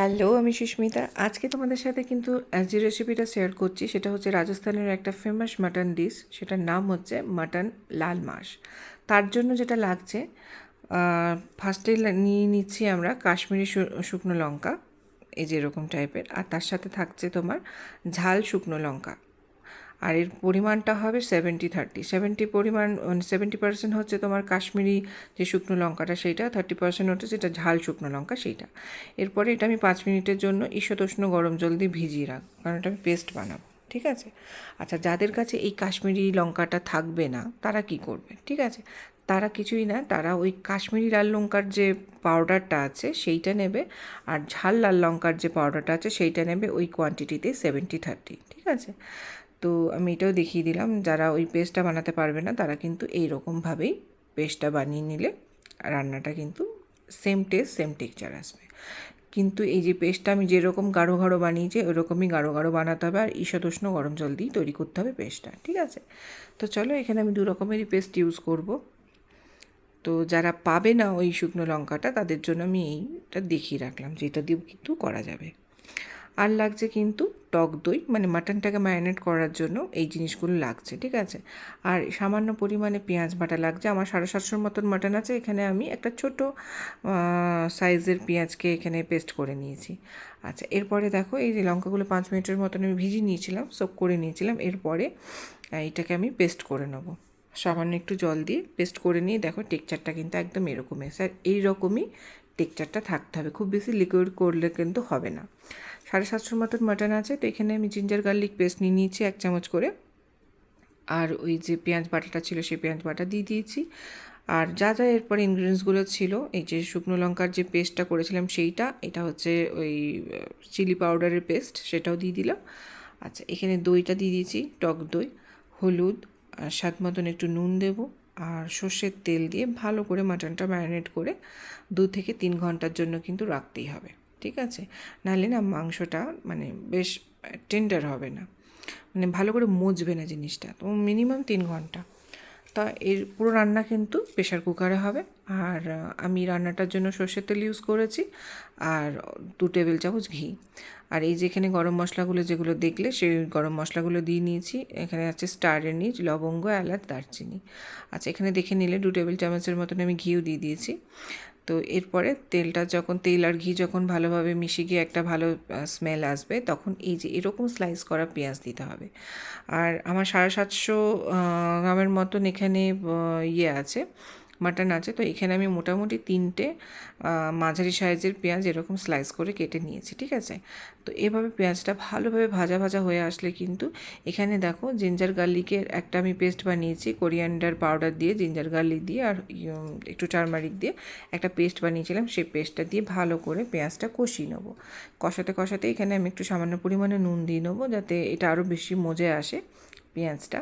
Hello, আমি সুস্মিতা। আজকে তোমাদের সাথে কিন্তু যে রেসিপিটা শেয়ার করছি। সেটা হচ্ছে রাজস্থানের একটা ফেমাস মাটন ডিশ সেটার নাম হচ্ছে মাটন লাল মাস। তার জন্য যেটা লাগছে ফার্স্টে নিয়ে নিচ্ছি আমরা কাশ্মীরি শুকনো লঙ্কা। এই যে এরকম টাইপের আর তার সাথে থাকছে তোমার ঝাল শুকনো লঙ্কা। আর এর পরিমাণটা হবে সেভেন্টি থার্টি সেভেন্টি পরিমাণ সেভেন্টি পার্সেন্ট হচ্ছে তোমার কাশ্মীরি যে শুকনো লঙ্কাটা, সেইটা। থার্টি পার্সেন্ট হচ্ছে যেটা ঝাল শুকনো লঙ্কা, সেইটা। এরপরে এটা আমি পাঁচ মিনিটের জন্য ঈশতোষ্ণ গরম জল দিয়ে ভিজিয়ে রাখব কারণ এটা আমি পেস্ট বানাবো, ঠিক আছে? আচ্ছা যাদের কাছে এই কাশ্মীরি লঙ্কাটা থাকবে না, তারা কি করবে, ঠিক আছে? তারা কিছুই না, তারা ওই কাশ্মীরি লাল লঙ্কার যে পাউডারটা আছে, সেইটা নেবে। আর ঝাল লাল লঙ্কার যে পাউডারটা আছে, সেইটা নেবে ওই কোয়ান্টিটিতে সেভেন্টি থার্টি ঠিক আছে? তো আমি এটাও দেখিয়ে দিলাম, যারা ওই পেস্টটা বানাতে পারবে না, তারা কিন্তু এই রকমভাবেই পেস্টটা বানিয়ে নিলে রান্নাটা কিন্তু সেম টেস্ট সেম টেক্সচার আসবে। কিন্তু এই যে পেস্টটা আমি যেরকম গাঢ় গাঢ় বানিয়েছি, ওরকমই গাঢ় গাঢ় বানাতে হবে আর ঈশাতোষ্ণ গরম জল দিয়েই তৈরি করতে হবে পেস্টটা, ঠিক আছে? তো চলো, এখানে আমি দু রকমেরই পেস্ট ইউজ করব। তো যারা পাবে না ওই শুকনো লঙ্কাটা, তাদের জন্য আমি এইটা দেখিয়ে রাখলাম যে এটা দিয়েও কিন্তু করা যাবে। আর লাগছে কিন্তু টক দই মানে মাটনটাকে ম্যারিনেট করার জন্য এই জিনিসগুলো লাগছে, ঠিক আছে? আর সামান্য পরিমাণে পেঁয়াজ বাটা লাগছে। আমার সাড়ে সাতশোর মতন মাটন আছে, এখানে আমি একটা ছোট সাইজের পেঁয়াজকে এখানে পেস্ট করে নিয়েছি। আচ্ছা এরপরে দেখো, এই যে লঙ্কাগুলো পাঁচ মিনিটের মতন আমি ভিজিয়ে নিয়েছিলাম সব করে নিয়েছিলাম, এরপরে এটাকে আমি পেস্ট করে নেব। সামান্য একটু জল দিয়ে পেস্ট করে নিয়ে দেখো, টেক্সচারটা কিন্তু একদম এরকম এসে আর এইরকমই টেক্সচারটা থাকতে হবে। খুব বেশি লিকুইড করলে কিন্তু হবে না। সাড়ে সাতশোর মতন মাটন আছে, তো এখানে আমি জিঞ্জার গার্লিক পেস্ট নিয়ে নিয়েছি এক চামচ করে। আর ওই যে পেঁয়াজ বাটাটা ছিল, সেই পেঁয়াজ বাটা দিয়ে দিয়েছি। আর যা যা এরপরে ইনগ্রিডিয়েন্টসগুলো ছিল, এই যে শুকনো লঙ্কার যে পেস্টটা করেছিলাম সেইটা, এটা হচ্ছে ওই চিলি পাউডারের পেস্ট সেটাও দিয়ে দিলাম। আচ্ছা এখানে দইটা দিয়ে দিয়েছি, টক দই, হলুদ, আর স্বাদ মতন একটু নুন দেবো। আর সর্ষের তেল দিয়ে ভালো করে মাটনটা ম্যারিনেট করে দু থেকে তিন ঘণ্টার জন্য কিন্তু রাখতেই হবে, ঠিক আছে? নাহলে না মাংসটা মানে বেশ টেন্ডার হবে না। মানে ভালো করে মজবে না জিনিসটা, তো মিনিমাম তিন ঘণ্টা। তা এর পুরো রান্না কিন্তু প্রেশার কুকারে হবে। আর আমি রান্নাটার জন্য সর্ষের তেল ইউজ করেছি। আর, দু টেবিল চামচ ঘি। আর এই যেখানে গরম মশলাগুলো যেগুলো দেখলে, সেই গরম মশলাগুলো দিয়ে নিয়েছি। এখানে আছে স্টার নিচ, লবঙ্গ, এলাচ, দারচিনি। আচ্ছা এখানে দেখে নিলে দু টেবিল চামচের মতন আমি ঘিও দিয়ে দিয়েছি। তো এরপরে তেলটা যখন, তেল আর ঘি যখন ভালোভাবে মিশে গিয়ে একটা ভালো স্মেল আসবে, তখন এই যে এরকম স্লাইস করা পেঁয়াজ দিতে হবে। আর আমার সাড়ে সাতশো গ্রামের মতন এখানে ইয়ে আছে। মাটন আছে। তো এখানে আমি মোটামুটি তিনটে মাঝারি সাইজের পেঁয়াজ এরকম স্লাইস করে কেটে নিয়েছি, ঠিক আছে? তো এভাবে পেঁয়াজটা ভালোভাবে ভাজা ভাজা হয়ে আসলে কিন্তু এখানে দেখো জিঞ্জার গার্লিকের একটা আমি পেস্ট বানিয়েছি কোরিয়ান্ডার পাউডার দিয়ে জিঞ্জার গার্লিক দিয়ে আর একটু টারমারিক দিয়ে একটা পেস্ট বানিয়েছিলাম, সেই পেস্টটা দিয়ে ভালো করে পেঁয়াজটা কষিয়ে নেব। কষাতে কষাতে এখানে আমি একটু সামান্য পরিমাণে নুন দিয়ে নেব যাতে এটা আরও বেশি মজে আসে পেঁয়াজটা।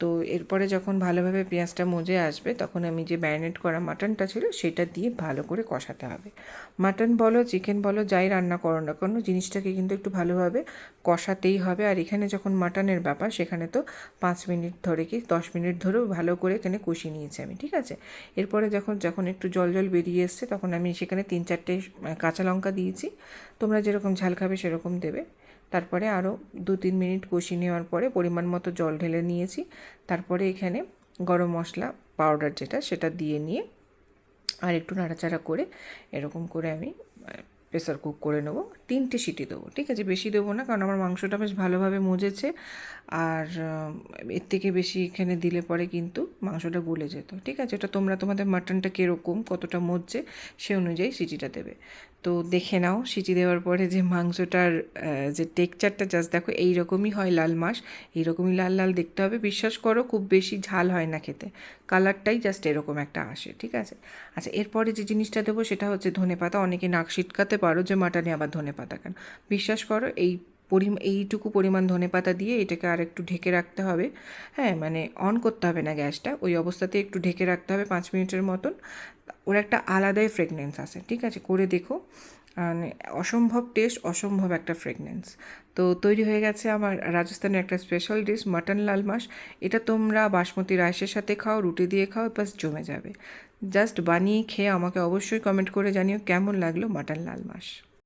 তো এরপরে যখন ভালোভাবে পেঁয়াজটা মজে আসবে, তখন আমি যে ম্যারিনেট করা মাটনটা ছিল, সেটা দিয়ে ভালো করে কষাতে হবে। মাটন বলো চিকেন বলো, যাই রান্না করো না কোনো, জিনিসটাকে কিন্তু একটু ভালোভাবে কষাতেই হবে। আর এখানে যখন মাটনের ব্যাপার, সেখানে তো পাঁচ মিনিট ধরে কি দশ মিনিট ধরেও ভালো করে এখানে কষিয়ে নিয়েছি আমি, ঠিক আছে? এরপরে যখন যখন একটু জল জল বেরিয়ে এসছে, তখন আমি সেখানে তিন চারটে কাঁচা লঙ্কা দিয়েছি। তোমরা যেরকম ঝাল খাবে সেরকম দেবে। তারপরে আরও দু তিন মিনিট কষিয়ে নেওয়ার পরে পরিমাণ মতো জল ঢেলে নিয়েছি। তারপরে এখানে গরম মশলা পাউডার যেটা, সেটা দিয়ে নিয়ে আর একটু নাড়াচাড়া করে এরকম করে আমি প্রেসার কুক করে নেব। তিনটে সিটি দেবো, ঠিক আছে? বেশি দেবো না, কারণ আমার মাংসটা বেশ ভালোভাবে মজেছে। আর এর থেকে বেশি এখানে দিলে পরে কিন্তু মাংসটা গলে যেত, ঠিক আছে? এটা তোমরা, তোমাদের মাটনটা কীরকম, কতটা মজছে, সে অনুযায়ী সিটিটা দেবে। তো দেখে নাও, সিটি দেওয়ার পরে যে মাংসটার যে টেক্সচারটা জাস্ট দেখো, এইরকমই হয় লাল মাস, এইরকমই লাল লাল দেখতে হবে। বিশ্বাস করো, খুব বেশি ঝাল হয় না খেতে, কালারটাই জাস্ট এরকম একটা আসে, ঠিক আছে? আচ্ছা এরপরে যে জিনিসটা দেবো, সেটা হচ্ছে ধনে পাতা অনেকে নাক ছিটকাতে পারো যে মাটনে আবার ধনে পাতা কেন? বিশ্বাস করো, এই পরি, এইটুকু পরিমাণ ধনে পাতা দিয়ে এটাকে আর একটু ঢেকে রাখতে হবে। হ্যাঁ মানে অন করতে হবে না গ্যাসটা, ওই অবস্থাতে একটু ঢেকে রাখতে হবে পাঁচ মিনিটের মতন। ওর একটা আলাদাই ফ্রেগনেন্স আছে, ঠিক আছে? করে দেখো। মানে অসম্ভব টেস্ট অসম্ভব একটা ফ্রেগনেন্স তো তৈরি হয়ে গেছে আমার রাজস্থানের একটা special dish mutton laal maas. এটা তোমরা বাসমতি রাইসের সাথে খাও, রুটি দিয়ে খাও বাস জমে যাবে। জাস্ট বানিয়ে খেয়ে আমাকে অবশ্যই কমেন্ট করে জানিও কেমন লাগল মাটন লাল মাস।